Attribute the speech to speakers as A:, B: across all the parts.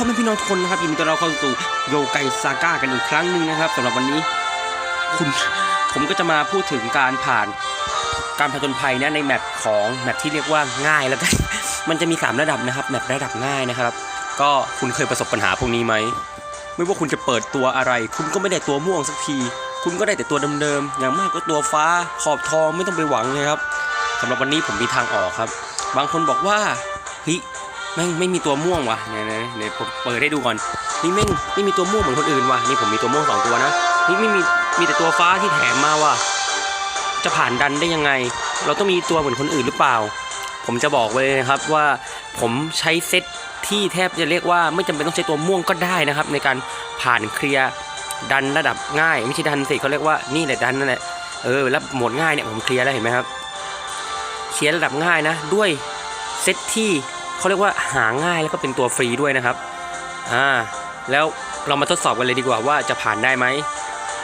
A: พ่อแม่พี่น้องทุกคนนะครับยินดีต้อนรับเข้าสู่โยไกซาก้ากันอีกครั้งหนึ่งนะครับสำหรับวันนี้คุณผมก็จะมาพูดถึงการผ่านการผจญภัยนะในแมปของแมปที่เรียกว่าง่ายแล้วกันมันจะมี 3 ระดับนะครับแมประดับง่ายนะครับ ก็คุณเคยประสบปัญหาพวกนี้ไหมไม่ว่าคุณจะเปิดตัวอะไร คุณก็ไม่ได้ตัวม่วงสักที คุณก็ได้แต่ตัวเดิมๆอย่างมากก็ตัวฟ้าขอบทองไม่ต้องไปหวังเลยครับสำหรับวันนี้ผมมีทางออกครับ บางคนบอกว่าเฮ้ย แม่งไม่มีตัวม่วงว่ะเนี่ยเนี่ยเนี่ยผมเปิดให้ดูก่อนนี่แม่งไม่มีตัวม่วงเหมือนคนอื่นว่ะนี่ผมมีตัวม่วงสองตัวนะนี่ไม่มีมีแต่ตัวฟ้าที่แถมมาว่ะจะผ่านดันได้ยังไง เราต้องมีตัวเหมือนคนอื่นหรือเปล่า ผมจะบอกไว้เลยนะครับว่าผมใช้เซตที่แทบจะเรียกว่าไม่จำเป็นต้องใช้ตัวม่วงก็ได้นะครับ ในการผ่านเคลียร์ดันระดับง่ายไม่ใช่ดันสิเขาเรียกว่านี่แหละดันนั่นแหละเออแล้วหมดง่ายเนี่ยผมเคลียร์แล้วเห็นไหมครับเคลียร์ระดับง่ายนะ ด้วยเซตที่ เขาเรียกว่าหาง่ายแล้วก็เป็นตัวฟรีด้วยนะครับอ่าแล้วเรามาทดสอบกันเลยดีกว่าว่าจะผ่านได้ไหม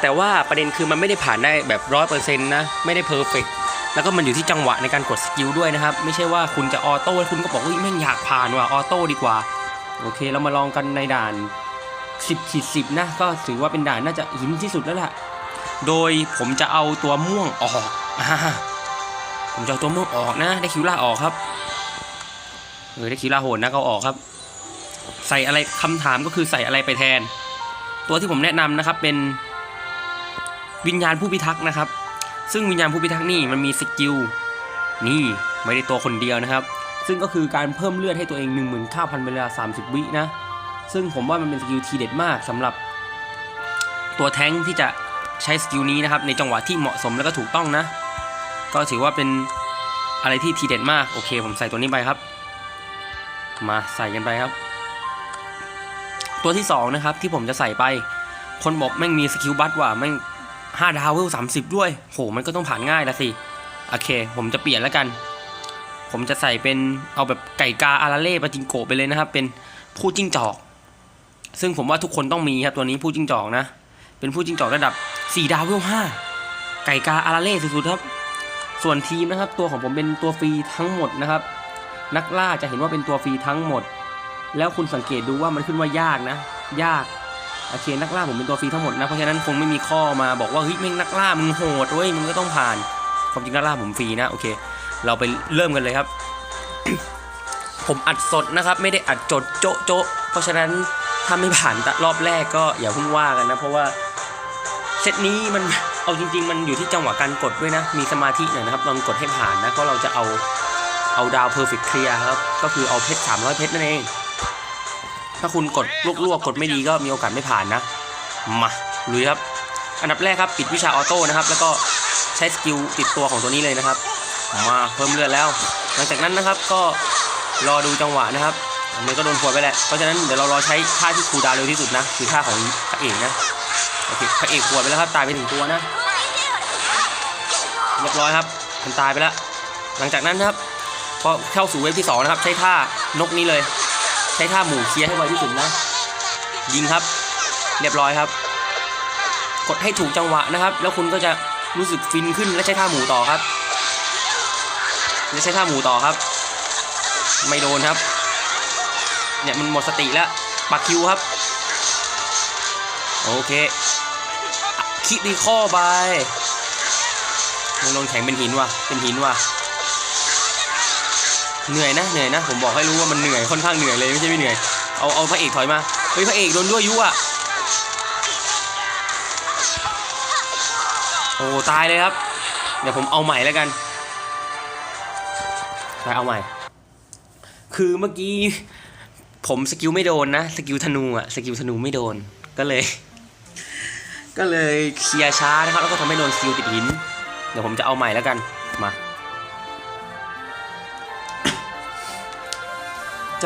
A: แต่ว่าประเด็นคือมันไม่ได้ผ่านได้แบบร้อยเปอร์เซ็นต์นะไม่ได้เพอร์เฟกแล้วก็มันอยู่ที่จังหวะในการกดสกิลด้วยนะครับ ไม่ใช่ว่าคุณจะออโต้แล้วคุณก็บอกว่าแม่งอยากผ่านว่ะออโต้ดีกว่าโอเค เรามาลองกันในด่าน 10ขีด10 นะ ก็ถือว่าเป็นด่านน่าจะหินที่สุดแล้วล่ะ โดยผมจะเอาตัวม่วงออกอผมจะเอาตัวม่วงออกนะ ได้คิวล่าออกครับ เออได้คีราโหดนะเขาออกครับ ใส่อะไรคำถามก็คือใส่อะไรไปแทน ตัวที่ผมแนะนำนะครับเป็นวิญญาณผู้พิทักษ์นะครับ ซึ่งวิญญาณผู้พิทักษ์นี่มันมีสกิลนี่ไม่ได้ตัวคนเดียวนะครับ ซึ่งก็คือการเพิ่มเลือดให้ตัวเอง 19,000 เวลา 30 วินะ ซึ่งผมว่ามันเป็นสกิลทีเด็ดมากสำหรับ ตัวแท้งที่จะใช้สกิลนี้นะครับในจังหวะที่เหมาะสมแล้วก็ถูกต้องนะ ก็ถือว่าเป็นอะไรที่ทีเด็ดมาก โอเค ผมใส่ตัวนี้ไปครับ มาใส่กันไปครับ ตัวที่ 2 นะครับ ที่ผมจะใส่ไป คนบอกแม่งมีสกิลบัตว่ะแม่งห้าดาวเวลสามสิบด้วย โห มันก็ต้องผ่านง่ายละสิ โอเค ผมจะเปลี่ยนแล้วกัน ผมจะใส่เป็นเอาแบบไก่กาอาราเล่ปาจิงโกะไปเลยนะครับ เป็นผู้จิ้งจอก ซึ่งผมว่าทุกคนต้องมีครับตัวนี้ผู้จิ้งจอกนะ เป็นผู้จิ้งจอกระดับ4ดาวเวล5ไก่กาอาราเล่สุดๆครับ ส่วนทีมนะครับ ตัวของผมเป็นตัวฟรีทั้งหมดนะครับ นักล่าจะเห็นว่าเป็นตัวฟรีทั้งหมด แล้วคุณสังเกตดูว่ามันขึ้นว่ายากนะ ยากโอเคนักล่าผมเป็นตัวฟรีทั้งหมดนะเพราะฉะนั้นคงไม่มีข้อมาบอกว่าเฮ้ยแม่งนักล่ามึงโหดเว้ยมึงก็ต้องผ่านความจริงนักล่าผมฟรีนะโอเค เราไปเริ่มกันเลยครับ ผมอัดสดนะครับ ไม่ได้อัดจดโจ๊ะโจ๊ะเพราะฉะนั้นถ้าไม่ผ่านรอบแรกก็อย่าเพิ่งว่ากันนะ เพราะว่าเซตนี้มันเอาจริง ๆ มันอยู่ที่จังหวะการกดด้วยนะ มีสมาธิหน่อยนะครับลองกดให้ผ่านนะเพราะเราจะเอา เอาดาวเพอร์เฟกต์เคลียร์ครับ ก็คือเอาเพชร 300 เพชรนั่นเอง ถ้าคุณกดลวกๆกดไม่ดีก็มีโอกาสไม่ผ่านนะ มาลุยครับ อันดับแรกครับปิดวิชาออโต้นะครับ แล้วก็ใช้สกิลติดตัวของตัวนี้เลยนะครับ มาเพิ่มเลือดแล้ว หลังจากนั้นนะครับก็รอดูจังหวะนะครับมันก็โดนหัวดไปแหละ เพราะฉะนั้นเดี๋ยวเรารอใช้ท่าที่คูดาวเร็วที่สุดนะ คือท่าของพระเอกนะ โอเค พระเอกหัวดไปแล้วครับ ตายไปถึงตัวนะ เรียบร้อยครับ มันตายไปแล้ว หลังจากนั้นครับ พอเข้าสู่เวฟที่สองนะครับใช้ท่านกนี้เลย ใช้ท่าหมูเคลียร์ให้ไวที่สุดนะยิงครับ เรียบร้อยครับ กดให้ถูกจังหวะนะครับ แล้วคุณก็จะรู้สึกฟินขึ้นและใช้ท่าหมูต่อครับและใช้ท่าหมูต่อครับ ไม่โดนครับ เนี่ยมันหมดสติแล้วปักคิวครับ โอเคคิดดีข้อไปมันลงแข็งเป็นหินว่ะเป็นหินว่ะ เหนื่อยนะเหนื่อยนะ ผมบอกให้รู้ว่ามันเหนื่อยค่อนข้างเหนื่อยเลยไม่ใช่ไม่เหนื่อยเอาเอาพระเอกถอยมาเฮ้ยพระเอกโดนด้วยยุอะโอ้ตายเลยครับ เดี๋ยวผมเอาใหม่แล้วกันไปเอาใหม่ คือเมื่อกี้ผมสกิลไม่โดนนะสกิลธนูอะสกิลธนูไม่โดนก็เลย ก็เลยเคลียร์ช้านะครับแล้วก็ทำให้โดนสกิลติดหิน เดี๋ยวผมจะเอาใหม่แล้วกันมา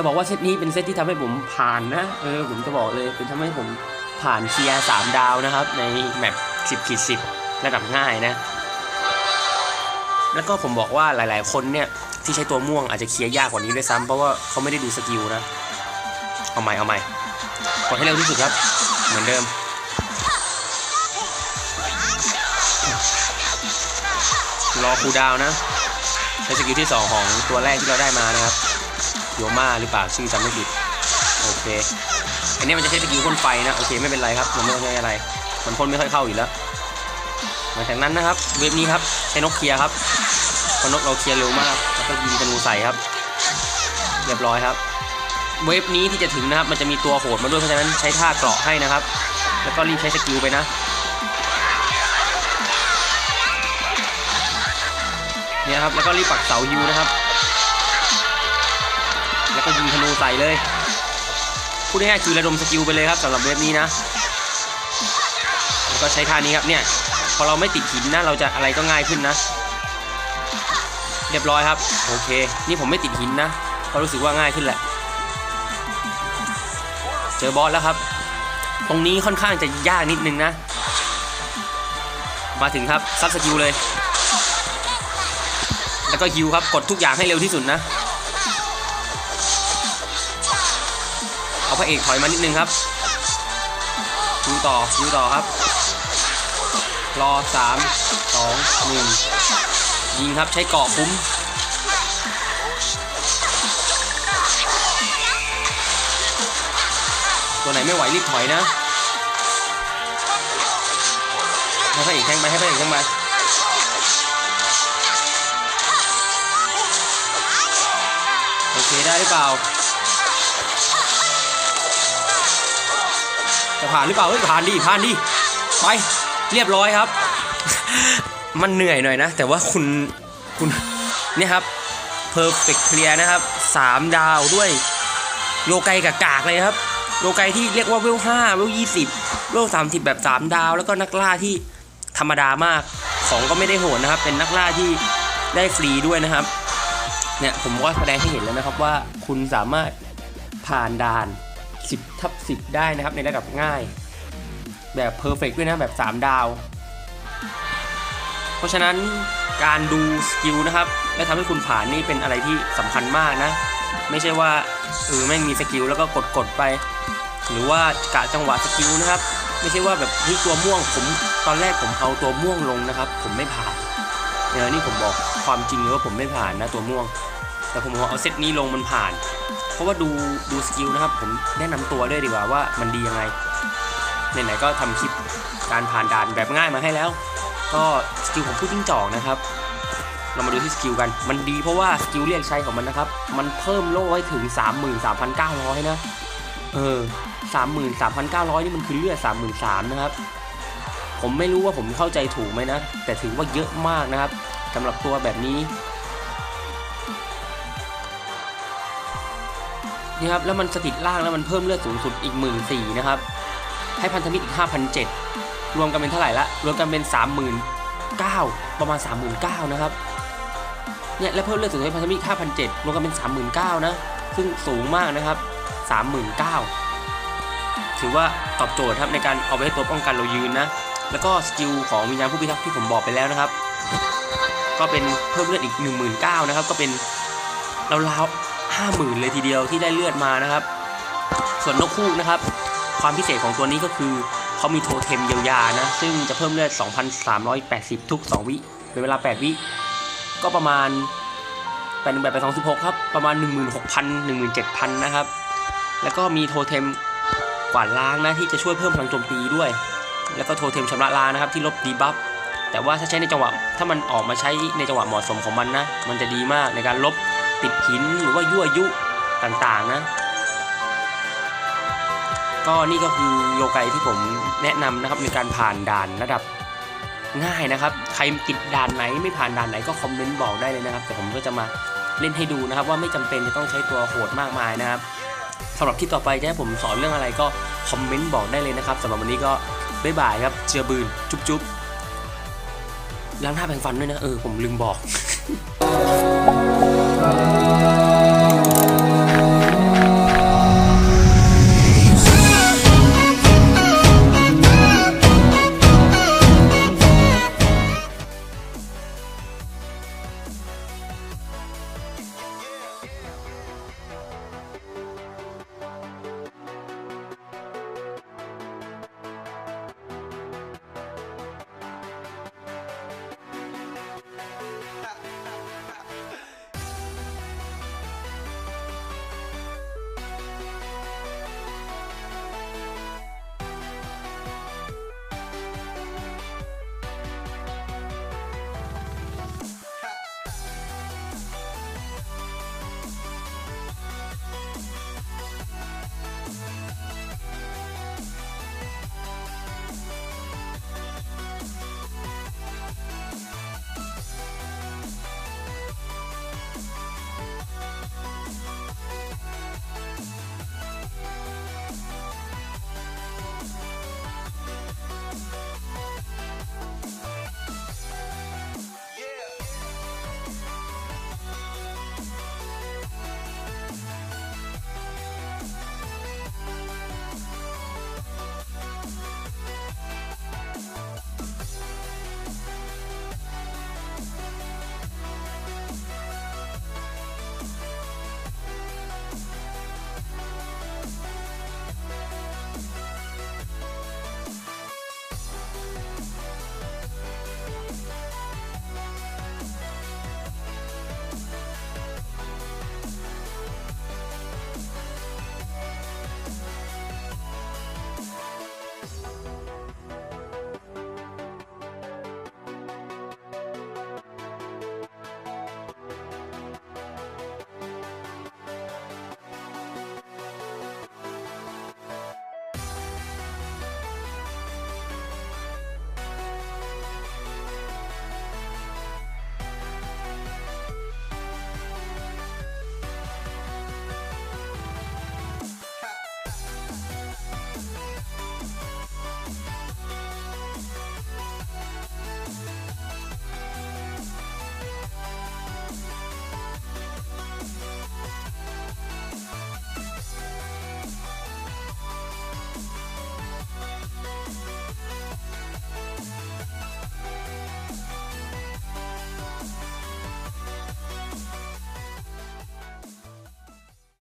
A: จะบอกว่าเซตนี้เป็นเซตที่ทำให้ผมผ่านนะ เออผมจะบอกเลยเป็นทำให้ผมผ่านเคลียร์สามดาวนะครับ ในแมปสิบขีดสิบระดับง่ายนะ แล้วก็ผมบอกว่าหลาย ๆ คนเนี่ยที่ใช้ตัวม่วงอาจจะเคลียร์ยากกว่านี้ด้วยซ้ำเพราะว่าเขาไม่ได้ดูสกิลนะ เอาใหม่เอาใหม่กดให้เร็วที่สุดครับ เหมือนเดิม รอคูดาวน์นะใช้สกิลที่ 2 ของตัวแรกที่เราได้มานะครับ โยมาหรือเปล่าชื่อจำไม่ผิดโอเค อันนี้มันจะใช้สกิลพ่นไฟนะโอเคไม่เป็นไรครับมันไม่ต้องใช้อะไร มันพ่นไม่ค่อยเข้าอยู่แล้วหลังจากนั้นนะครับ เว็บนี้ครับใช้นกเคลียร์ครับพนกเราเคลียร์เร็วมากแล้วก็ยิงธนูใส่ครับ เรียบร้อยครับ เว็บนี้ที่จะถึงนะครับ มันจะมีตัวโหดมาด้วยเพราะฉะนั้นใช้ท่าเกราะให้นะครับ แล้วก็รีบใช้สกิลไปนะเนี่ยครับแล้วก็รีบปักเสายูนะครับ แล้วก็ยิงธนูใส่เลยพูดง่ายๆคือระดมสกิลไปเลยครับสำหรับเว็บนี้นะแล้วก็ใช้ท่านี้ครับเนี่ยพอเราไม่ติดหินนะเราจะอะไรก็ง่ายขึ้นนะ เรียบร้อยครับโอเค นี่ผมไม่ติดหินนะก็รู้สึกว่าง่ายขึ้นแหละ เจอบอสแล้วครับ ตรงนี้ค่อนข้างจะยากนิดนึงนะ มาถึงครับซับสกิลเลย แล้วก็ฮิวครับกดทุกอย่างให้เร็วที่สุดนะ พระเอกถอยมานิดนึงครับฮิวต่อฮิวต่อครับ รอ3 2 1ยิงครับใช้เกาะคุ้มตัวไหนไม่ไหวรีบถอยนะให้พระเอกแทงไปให้พระเอกแทงไปโอเคได้หรือเปล่า จะผ่านหรือเปล่าเฮ้ยผ่านดิผ่านดิไปเรียบร้อยครับ มันเหนื่อยหน่อยนะ แต่ว่าคุณคุณเนี่ยครับ perfect clear นะครับ3ดาวด้วยโยไกกับกากเลยครับโยไกที่เรียกว่าเวล5เวล20เวล30แบบ3ดาว แล้วก็นักล่าที่ธรรมดามากของก็ไม่ได้โหดนะครับ เป็นนักล่าที่ได้ฟรีด้วยนะครับเนี่ยผมก็แสดงให้เห็นแล้วนะครับว่าคุณสามารถผ่านด่าน 10ทับ10 ได้นะครับในระดับง่าย แบบเพอร์เฟกด้วยนะแบบ 3 ดาว เพราะฉะนั้นการดูสกิลนะครับ และทำให้คุณผ่านนี่เป็นอะไรที่สำคัญมากนะ ไม่ใช่ว่าเออแม่งมีสกิลแล้วก็กดกดๆไป หรือว่ากะจังหวะสกิลนะครับ ไม่ใช่ว่าแบบเฮ้ยตัวม่วงผมตอนแรกผมเอาตัวม่วงลงนะครับ ผมไม่ผ่านเดี๋ยนี่ผมบอกความจริงเลยว่าผมไม่ผ่านนะตัวม่วง แต่ผมเอาเซตนี้ลงมันผ่าน เพราะว่าดูดูสกิลนะครับ ผมแนะนำตัวด้วยดีกว่าว่ามันดียังไงไหนๆก็ทำคลิปการผ่านด่านแบบง่ายมาให้แล้ว ก็สกิลของผู้จิ้งจอกนะครับ เรามาดูที่สกิลกัน มันดีเพราะว่าสกิลเรียกใช้ของมันนะครับ มันเพิ่มโล่ให้ถึง 33,900 นะ เออ 33,900 นี่มันคือเลือด33,000นะครับ ผมไม่รู้ว่าผมเข้าใจถูกไหมนะ แต่ถือว่าเยอะมากนะครับสำหรับตัวแบบนี้ นี่ครับแล้วมันสถิตล่างแล้วมันเพิ่มเลือดสูงสุดอีก1 4ื่นนะครับให้พันธมิตรอีก5,700รวมกันเป็นเท่าไหร่ละรวมกันเป็น39,000ประมาณ39,000นะครับเนี่ยแล้วเพิ่มเลือดสูงให้พันธมิตร5,700รวมกันเป็น39,000นะซึ่งสูงมากนะครับ39,000ถือว่าตอบโจทย์ครับในการเอาไปให้ตัวป้องกันเรายืนนะแล้วก็สกิลของวิญญาณผู้พิทักษ์ที่ผมบอกไปแล้วนะครับ ก็เป็นเพิ่มเลือดอีก 19,000นะครับก็เป็นราวๆ 50,000 เลยทีเดียวที่ได้เลือดมานะครับ ส่วนนกคู่นะครับ ความพิเศษของตัวนี้ก็คือเขามีโทเทมเยียวยานะ ซึ่งจะเพิ่มเลือด 2,380 ทุก 2 วิเป็นเวลา 8 วิ ก็ประมาณแปดหนึ่งแปดแปสองสิบหกครับ ประมาณ 16,000 17,000 นะครับ แล้วก็มีโทเทมกวาดล้างนะที่จะช่วยเพิ่มพลังโจมตีด้วย แล้วก็โทเทมชำระล้างนะครับที่ลบดีบัฟแต่ว่าถ้าใช้ในจังหวะถ้ามันออกมาใช้ในจังหวะเหมาะสมของมันนะ มันจะดีมากในการลบ ติดหินหรือว่ายั่วยุต่างๆนะ ก็นี่ก็คือโยไกที่ผมแนะนำนะครับในการผ่านด่านระดับง่ายนะครับ ใครติดด่านไหนไม่ผ่านด่านไหนก็คอมเมนต์บอกได้เลยนะครับแต่ผมก็จะมาเล่นให้ดูนะครับ ว่าไม่จำเป็นจะต้องใช้ตัวโหดมากมายนะครับสำหรับคลิปต่อไปจะให้ผมสอนเรื่องอะไรก็คอมเมนต์บอกได้เลยนะครับสำหรับวันนี้ก็บ๊ายบายครับเจือบืนจุ๊บจุ๊บล้างหน้าแปรงฟันด้วยนะ เออ ผมลืมบอก Amém.